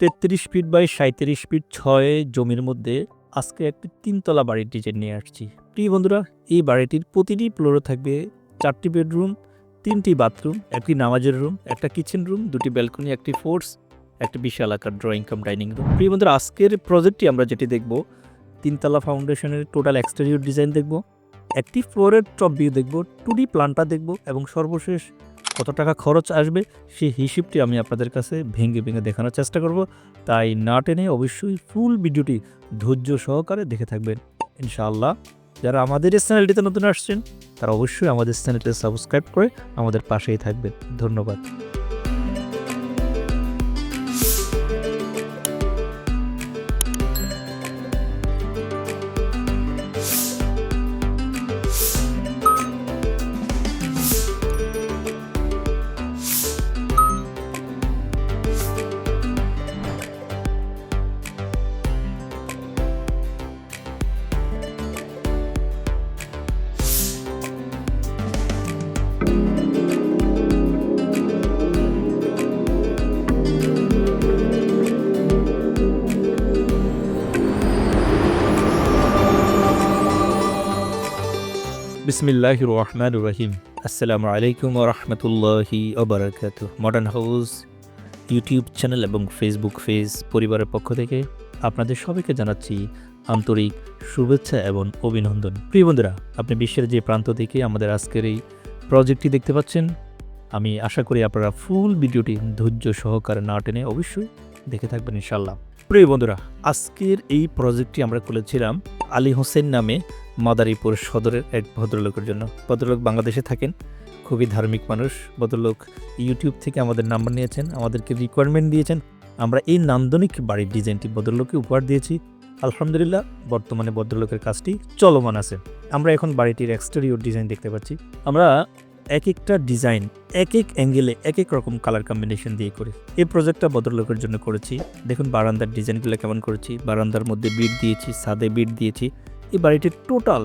তেত্রিশ feet by সাঁত্রিশ feet ছয় জমির মধ্যে আজকে একটি তিনতলা বাড়ির ডিজাইন নিয়ে আসছি। প্রিয় বন্ধুরা, এই বাড়িটির প্রতিটি ফ্লোরে থাকবে চারটি বেডরুম, তিনটি বাথরুম, একটি নামাজের রুম, একটা কিচেন রুম, দুটি ব্যালকনি, একটি ফোর্স, একটা বিশাল আকার ড্রয়িং কাম ডাইনিং রুম। প্রিয় বন্ধুরা, আজকের প্রজেক্টটি আমরা যেটি দেখব, তিনতলা ফাউন্ডেশনের টোটাল এক্সটেরিয়র ডিজাইন দেখব, একটি ফ্লোরের টপ ভিউ দেখব, টু ডি দেখব এবং সর্বশেষ কত টাকা খরচ আসবে সেই হিসেবটি আমি আপনাদের কাছে ভেঙে ভেঙে দেখানোর চেষ্টা করব। তাই না টেনে অবশ্যই ফুল ভিডিওটি ধৈর্য সহকারে দেখে থাকবেন। ইনশাআল্লাহ যারা আমাদের এই চ্যানেলটিতে নতুন আসছেন, তারা অবশ্যই আমাদের চ্যানেলটি সাবস্ক্রাইব করে আমাদের পাশেই থাকবেন। ধন্যবাদ। বিসমিল্লাহ রহমান রহিম আসসালামু আলাইকুম রহমতুল্লাহি ওবরাকাত মডার্ন হাউস ইউটিউব চ্যানেল এবং ফেসবুক পেজ পরিবারের পক্ষ থেকে আপনাদের সবাইকে জানাচ্ছি আন্তরিক শুভেচ্ছা এবং অভিনন্দন। প্রিয় বন্ধুরা, আপনি বিশ্বের যে প্রান্ত থেকে আমাদের আজকের এই প্রজেক্টটি দেখতে পাচ্ছেন, আমি আশা করি আপনারা ফুল ভিডিওটি ধৈর্য সহকারে না টেনে অবশ্যই দেখে থাকবেন ইনশাল্লাহ প্রিয় বন্ধুরা, আজকের এই প্রজেক্টটি আমরা খুলেছিলাম আলী হোসেন নামে মাদারীপুর সদরের এক ভদ্রলোকের জন্য। ভদ্রলোক বাংলাদেশে থাকেন, খুবই ধার্মিক মানুষ। ভদ্রলোক ইউটিউব থেকে আমাদের নাম্বার নিয়েছেন, আমাদেরকে রিকোয়ারমেন্ট দিয়েছেন। আমরা এই নান্দনিক বাড়ির ডিজাইনটি ভদ্রলোককে উপহার দিয়েছি। আলহামদুলিল্লাহ, বর্তমানে ভদ্রলোকের কাজটি চলমান আছে। আমরা এখন বাড়িটির এক্সটেরিয়র ডিজাইন দেখতে পাচ্ছি। আমরা এক একটা ডিজাইন এক এক অ্যাঙ্গেলে এক এক রকম কালার কম্বিনেশন দিয়ে করে। এই প্রজেক্টটা ভদ্রলোকের জন্য করেছি। দেখুন, বারান্দার ডিজাইনগুলো কেমন করেছি। বারান্দার মধ্যে বিট দিয়েছি সাদে বিট দিয়েছি। এই বাড়িটির টোটাল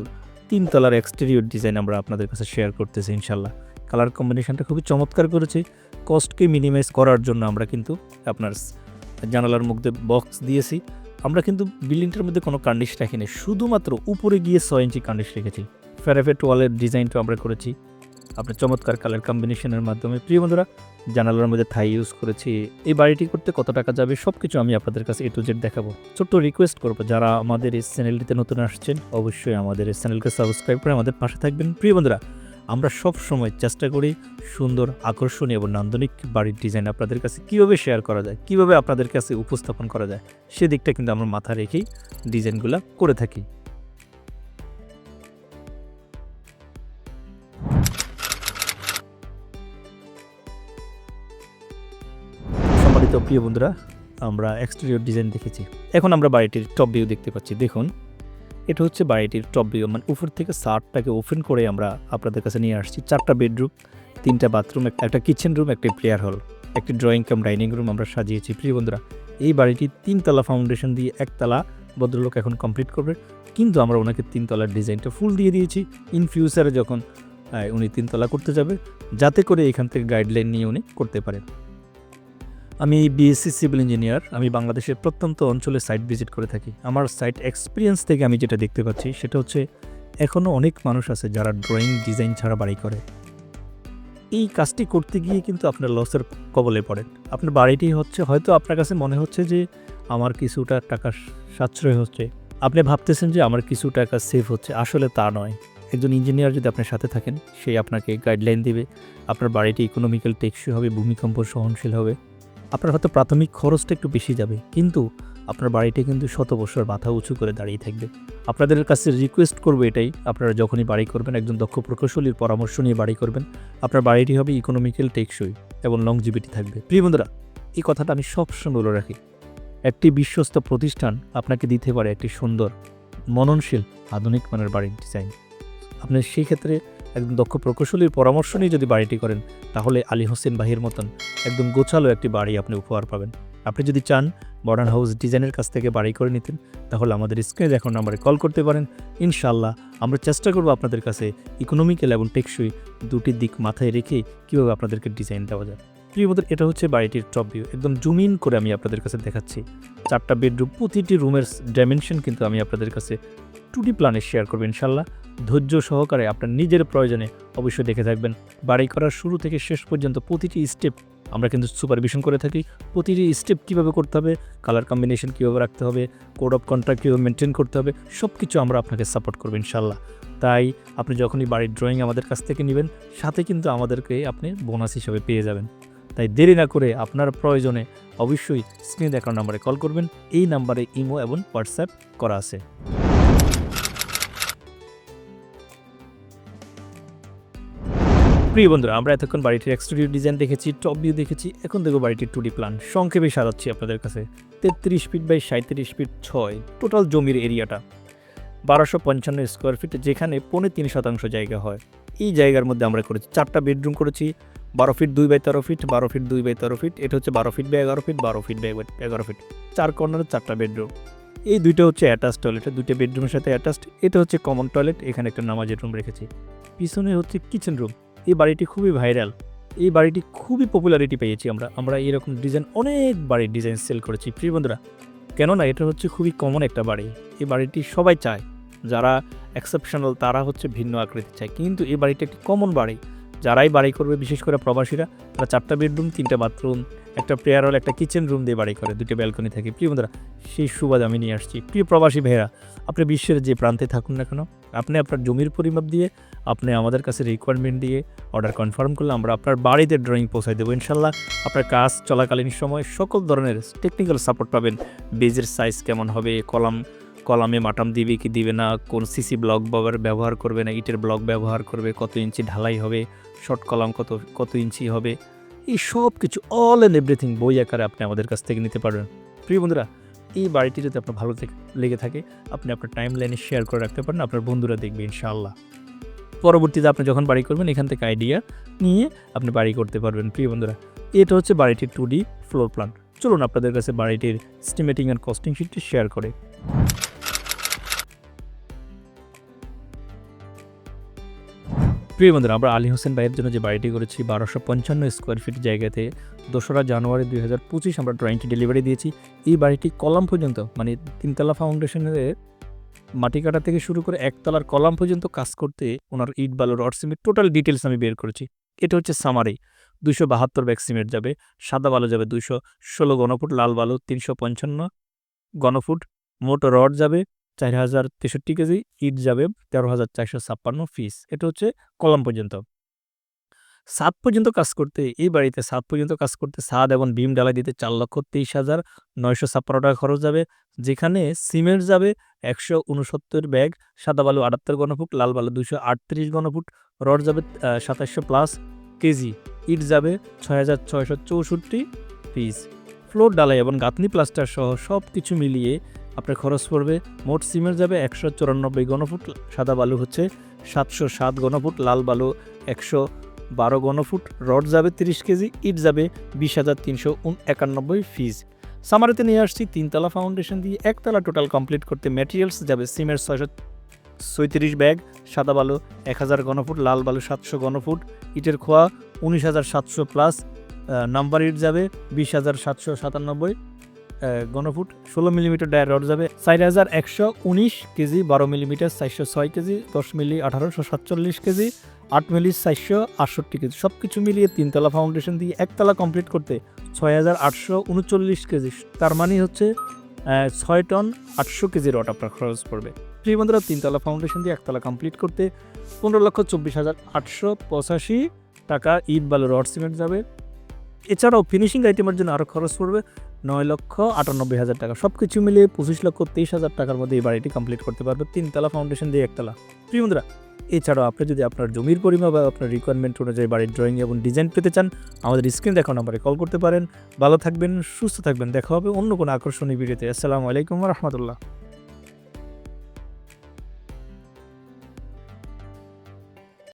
তিন তলার এক্সটেরিয়র ডিজাইন আমরা আপনাদের কাছে শেয়ার করতেছি ইনশাল্লাহ কালার কম্বিনেশনটা খুবই চমৎকার করেছি। কস্টকে মিনিমাইজ করার জন্য আমরা কিন্তু আপনার জানালার মধ্যে বক্স দিয়েছি। আমরা কিন্তু বিল্ডিংটার মধ্যে কোনো কার্নিশ রাখিনি। শুধুমাত্র উপরে গিয়ে ছয় ইঞ্চি কার্নিশ রেখেছি। ফেরাফেট ওয়ালের ডিজাইনটা আমরা করেছি। আপনার চমৎকার কালার কম্বিনেশনের মাধ্যমে। প্রিয় বন্ধুরা, জানালার মধ্যে থাই ইউজ করেছি। এই বাড়িটি করতে কত টাকা যাবে সব কিছু আমি আপনাদের কাছে এ টু জেড দেখাবো। ছোট্ট রিকোয়েস্ট করব, যারা আমাদের এই চ্যানেলটিতে নতুন আসছেন, অবশ্যই আমাদের এই চ্যানেলকে সাবস্ক্রাইব করে আমাদের পাশে থাকবেন। প্রিয় বন্ধুরা, আমরা সব সময় চেষ্টা করি সুন্দর, আকর্ষণীয় এবং নান্দনিক বাড়ির ডিজাইন আপনাদের কাছে কীভাবে শেয়ার করা যায়, কীভাবে আপনাদের কাছে উপস্থাপন করা যায় সেদিকটা কিন্তু আমরা মাথা রেখেই ডিজাইনগুলো করে থাকি। প্রিয় বন্ধুরা, আমরা এক্সটেরিয়র ডিজাইন দেখেছি। এখন আমরা বাড়িটির টপ ভিউ দেখতে পাচ্ছি। দেখুন, এটা হচ্ছে বাড়িটির টপ ভিউ মানে উপর থেকে সার্টটাকে ওপেন করে আমরা আপনাদের কাছে নিয়ে আসছি। চারটা বেডরুম তিনটা বাথরুম একটা কিচেন রুম একটি প্লেয়ার হল একটি ড্রয়িং কাম ডাইনিং রুম আমরা সাজিয়েছি। প্রিয় বন্ধুরা, এই বাড়িটি তিনতলা ফাউন্ডেশন দিয়ে একতলা ভদ্রলোক এখন কমপ্লিট করবে। কিন্তু আমরা ওনাকে তিনতলার ডিজাইনটা ফুল দিয়ে দিয়েছি। ইন ফিউচারে যখন উনি তিনতলা করতে যাবে, যাতে করে এখান থেকে গাইডলাইন নিয়ে উনি করতে পারেন। আমি বিএসসি সিভিল ইঞ্জিনিয়ার আমি বাংলাদেশের প্রত্যন্ত অঞ্চলে সাইট ভিজিট করে থাকি। আমার সাইট এক্সপিরিয়েন্স থেকে আমি যেটা দেখতে পাচ্ছি, সেটা হচ্ছে এখনও অনেক মানুষ আছে যারা ড্রয়িং ডিজাইন ছাড়া বাড়ি করে। এই কাজটি করতে গিয়ে কিন্তু আপনার লসের কবলে পড়েন আপনার বাড়িটি হচ্ছে, হয়তো আপনার কাছে মনে হচ্ছে যে আমার কিছুটা টাকা সাশ্রয় হচ্ছে। আপনি ভাবতেছেন যে আমার কিছু টাকা সেভ হচ্ছে, আসলে তা নয়। একজন ইঞ্জিনিয়ার যদি আপনার সাথে থাকেন, সে আপনাকে গাইডলাইন দিবে, আপনার বাড়িটি ইকোনমিক্যাল টেকসই হবে, ভূমিকম্প সহনশীল হবে। আপনার হয়তো প্রাথমিক খরচটা একটু বেশি যাবে, কিন্তু আপনার বাড়িটা কিন্তু শত বছর মাথা উঁচু করে দাঁড়িয়ে থাকবে। আপনাদের কাছে রিকোয়েস্ট করব এটাই, আপনারা যখনই বাড়ি করবেন, একজন দক্ষ প্রকৌশলীর পরামর্শ নিয়ে বাড়ি করবেন। আপনার বাড়িটি হবে ইকোনমিক্যাল টেকসই এবং লংজিবিটি থাকবে। প্রিয় বন্ধুরা, এই কথাটা আমি সবসময় বলে রাখি। একটি বিশ্বস্ত প্রতিষ্ঠান আপনাকে দিতে পারে একটি সুন্দর, মননশীল, আধুনিক মানের বাড়ির ডিজাইন আপনি সেই ক্ষেত্রে একদম দক্ষ প্রকৌশলীর পরামর্শ নিয়ে যদি বাড়িটি করেন তাহলে আলী হোসেন বাহির মতন একদম গোছালো একটি বাড়ি আপনি উপহার পাবেন। আপনি যদি চান মডার্ন হাউস ডিজাইনের কাছ থেকে বাড়ি করে নিতেন তাহলে আমাদের স্ক্রিনে দেখানো নাম্বারে কল করতে পারেন। ইনশাল্লাহ আমরা চেষ্টা করব আপনাদের কাছে ইকোনমিক্যাল এবং টেকসই দুটি দিক মাথায় রেখে কীভাবে আপনাদেরকে ডিজাইন দেওয়া যায়। প্রিয় বন্ধুরা, এটা হচ্ছে বাড়িটির টপ ভিউ একদম জুম ইন করে আমি আপনাদের কাছে দেখাচ্ছি। চারটা বেডরুম প্রতিটি রুমের ডাইমেনশন কিন্তু আমি আপনাদের কাছে টু ডি প্ল্যানে শেয়ার করব ইনশাল্লাহ ধৈর্য সহকারে আপনার নিজের প্রয়োজনে অবশ্যই দেখে থাকবেন। বাড়ি করার শুরু থেকে শেষ পর্যন্ত প্রতিটি স্টেপ আমরা কিন্তু সুপারভিশন করে থাকি। প্রতিটি স্টেপ কীভাবে করতে হবে কালার কম্বিনেশন কীভাবে রাখতে হবে কোড অফ কন্ট্রাক্ট কীভাবে মেনটেন করতে হবে সব কিছু আমরা আপনাকে সাপোর্ট করব ইনশাল্লাহ তাই আপনি যখনই বাড়ির ড্রয়িং আমাদের কাছ থেকে নেবেন, সাথে কিন্তু আমাদেরকে আপনি বোনাস হিসাবে পেয়ে যাবেন। তাই দেরি না করে আপনার প্রয়োজনে অবশ্যই স্ক্রিনে দেখানো নাম্বারে কল করবেন। এই নাম্বারে ইমো এবং হোয়াটসঅ্যাপ করা আছে। প্রিয় বন্ধুরা, আমরা এতক্ষণ বাড়িটির এক্সটেরিয়র ডিজাইন দেখেছি টপ ভিউ দেখেছি, এখন দেখব বাড়িটির টুডি প্ল্যান সংক্ষেপে সাজাচ্ছি আপনাদের কাছে। তেত্রিশ ফিট বাই সাঁত্রিশ ফিট ছয় টোটাল জমির এরিয়াটা বারোশো পঞ্চান্ন স্কোয়ার ফিট যেখানে পৌনে তিন শতাংশ জায়গা হয়। এই জায়গার মধ্যে আমরা করেছি, চারটা বেডরুম করেছি। বারো ফিট দুই বাই তেরো ফিট বারো ফিট দুই বাই তেরো ফিট এটা হচ্ছে বারো ফিট বাই এগারো ফিট বারো ফিট বাই এগারো ফিট চার কর্নারের চারটা বেডরুম এই দুইটা হচ্ছে অ্যাটাচ টয়লেট দুইটা বেডরুমের সাথে অ্যাটাচড এটা হচ্ছে কমন টয়লেট এখানে একটা নামাজের রুম রেখেছি। পিছনে হচ্ছে কিচেন রুম এই বাড়িটি খুবই ভাইরাল। এই বাড়িটি খুবই পপুলারিটি পেয়েছি আমরা। আমরা এরকম ডিজাইন অনেক বাড়ির ডিজাইন সেল করেছি। প্রিয় বন্ধুরা, কেননা এটা হচ্ছে খুবই কমন একটা বাড়ি। এই বাড়িটি সবাই চায়। যারা এক্সেপশনাল তারা হচ্ছে ভিন্ন আকৃতি চায়। কিন্তু এই বাড়িটা একটি কমন বাড়ি। যারাই বাড়ি করবে, বিশেষ করে প্রবাসীরা, তারা চারটা বেডরুম তিনটা বাথরুম একটা প্রেয়ার হল একটা কিচেন রুম দিয়ে বাড়ি করে, দুটো ব্যালকনি থাকে। প্রিয় বন্ধুরা, সেই সুবাদ আমি নিয়ে আসছি। প্রিয় প্রবাসী ভাইয়েরা, আপনি বিশ্বের যে প্রান্তে থাকুন না কেন আপনি আপনার জমির পরিমাপ দিয়ে, আপনি আমাদের কাছে রিকোয়ারমেন্ট দিয়ে অর্ডার কনফার্ম করলে আমরা আপনার বাড়িতে ড্রয়িং পৌঁছায় দেবো। ইনশাল্লাহ আপনার কাজ চলাকালীন সময় সকল ধরনের টেকনিক্যাল সাপোর্ট পাবেন। বেজের সাইজ কেমন হবে, কলাম, কলামে মাটাম দিবে কি দিবে না, কোন সিসি ব্লক ব্যবহার করবে না, ইটের ব্লক ব্যবহার করবে, কত ইঞ্চি ঢালাই হবে শর্ট কলাম কত কত ইঞ্চি হবে, এই সব কিছু অল অ্যান্ড এভরিথিং বই আকারে আপনি আমাদের কাছ থেকে নিতে পারবেন। প্রিয় বন্ধুরা এই বাড়িটি যদি আপনার ভালো লেগে থাকে, আপনি আপনার টাইম লাইনে শেয়ার করে রাখতে পারেন, আপনার বন্ধুরা দেখবে ইনশাআল্লাহ। পরবর্তীতে আপনি যখন বাড়ি করবেন, এখান থেকে আইডিয়া নিয়ে আপনি বাড়ি করতে পারবেন, প্রিয় বন্ধুরা। এটা হচ্ছে বাড়িটির টু ডি ফ্লোর প্ল্যান চলুন আপনাদের কাছে বাড়িটির স্টিমেটিং অ্যান্ড কস্টিং শিটটি শেয়ার করে। প্রিয় বন্ধুরা, আমরা আলী হোসেন ভাইয়ের জন্য যে বাড়িটি করেছি, বারোশো পঞ্চান্ন স্কোয়ার ফিট জায়গাতে, দোসরা জানুয়ারি দুই হাজার পঁচিশ আমরা ড্রয়িংটি ডেলিভারি দিয়েছি। এই বাড়িটি কলাম পর্যন্ত মানে তিনতলা ফাউন্ডেশনের মাটি কাটা থেকে শুরু করে একতলার কলাম পর্যন্ত কাজ করতে ওনার ইট, বালু, রড, সিমেন্ট টোটাল ডিটেলস আমি বের করেছি। এটা হচ্ছে সামারি দুশো বাহাত্তর ব্যাগ সিমেন্ট যাবে, সাদা বালু যাবে দুশো ষোলো গণফুট লাল বালু তিনশো পঞ্চান্ন গণফুট মোট রড যাবে চার হাজার তেষট্টি কেজি ইট যাবে তেরো হাজার চারশো ছাপ্পান্ন ফিস এটা হচ্ছে কলম পর্যন্ত। সাত পর্যন্ত কাজ করতে, এই বাড়িতে সাত পর্যন্ত কাজ করতে সাদ এবং বিম ডালাই দিতে চার লক্ষ তেইশ হাজার নয়শো ছাপ্পান্ন টাকা খরচ যাবে, যেখানে সিমেন্ট যাবে একশো উনসত্তর ব্যাগ, সাদা বালু আটাত্তর গণফুট লাল বালু দুশো আটত্রিশ গণফুট রড যাবে সাতাশশো প্লাস কেজি ইট যাবে ছয় হাজার ছয়শো চৌষট্টি পিস ফ্লোর ডালাই এবং গাঁথনি প্লাস্টার সহ সব কিছু মিলিয়ে আপনার খরচ পড়বে, মোট সিমের যাবে একশো চুরানব্বই গণফুট, সাদা বালু হচ্ছে সাতশো সাত গণফুট, লাল বালু একশো বারো গণফুট, রড যাবে তিরিশ কেজি, ইট যাবে বিশ হাজার তিনশো একানব্বই ফিজ। সামারিতে নিয়ে আসছি তিনতলা ফাউন্ডেশন দিয়ে একতলা টোটাল কমপ্লিট করতে ম্যাটেরিয়ালস যাবে সিমেন্ট ছয়শো ছয়ত্রিশ ব্যাগ, সাদা বালু এক হাজার গণফুট, লাল বালু সাতশো গণফুট, ইটের খোয়া উনিশ হাজার সাতশো প্লাস নাম্বার ইট যাবে বিশ হাজার সাতশো সাতানব্বই গণফুট, ষোলো মিলিমিটার ডায়ার রড যাবে। চার হাজার একশো উনিশ কেজি, বারো মিলিমিটার চারশো ছয় কেজি, দশ মিলি আঠারোশো সাতচল্লিশ কেজি, আট মিলি চারশো আটষট্টি কেজি। সব কিছু মিলিয়ে তিনতলা ফাউন্ডেশন দিয়ে একতলা কমপ্লিট করতে ছয় হাজার আটশো উনচল্লিশ কেজি। তার মানে হচ্ছে ছয় টন আটশো কেজি রড আপনার খরচ পড়বে। প্রিয় বন্ধুরা, তিনতলা ফাউন্ডেশন দিয়ে একতলা কমপ্লিট করতে পনেরো লক্ষ চব্বিশ হাজার আটশো পঁচাশি টাকা ইট বালু রড সিমেন্ট যাবে। এছাড়াও ফিনিশিং আইটেমের জন্য আরও খরচ পড়বে। নয় লক্ষ আটানব্বই হাজার টাকা। সব কিছু মিলিয়ে পঁচিশ লক্ষ তেইশ হাজার টাকার মধ্যে এই বাড়িটি কমপ্লিট করতে পারবে। তিনতলা ফাউন্ডেশন দিয়ে একতলা। প্রিয় বন্ধুরা, এছাড়াও আপনি যদি আপনার জমির পরিমাণ বা আপনার রিকোয়ারমেন্ট অনুযায়ী বাড়ির ড্রয়িং এবং ডিজাইন পেতে চান, আমাদের স্ক্রিন দেখা নাম্বারে কল করতে পারেন। ভালো থাকবেন, সুস্থ থাকবেন। দেখা হবে অন্য কোনো আকর্ষণীয় ভিডিওতে আসসালামু আলাইকুম রহমতুল্লাহ।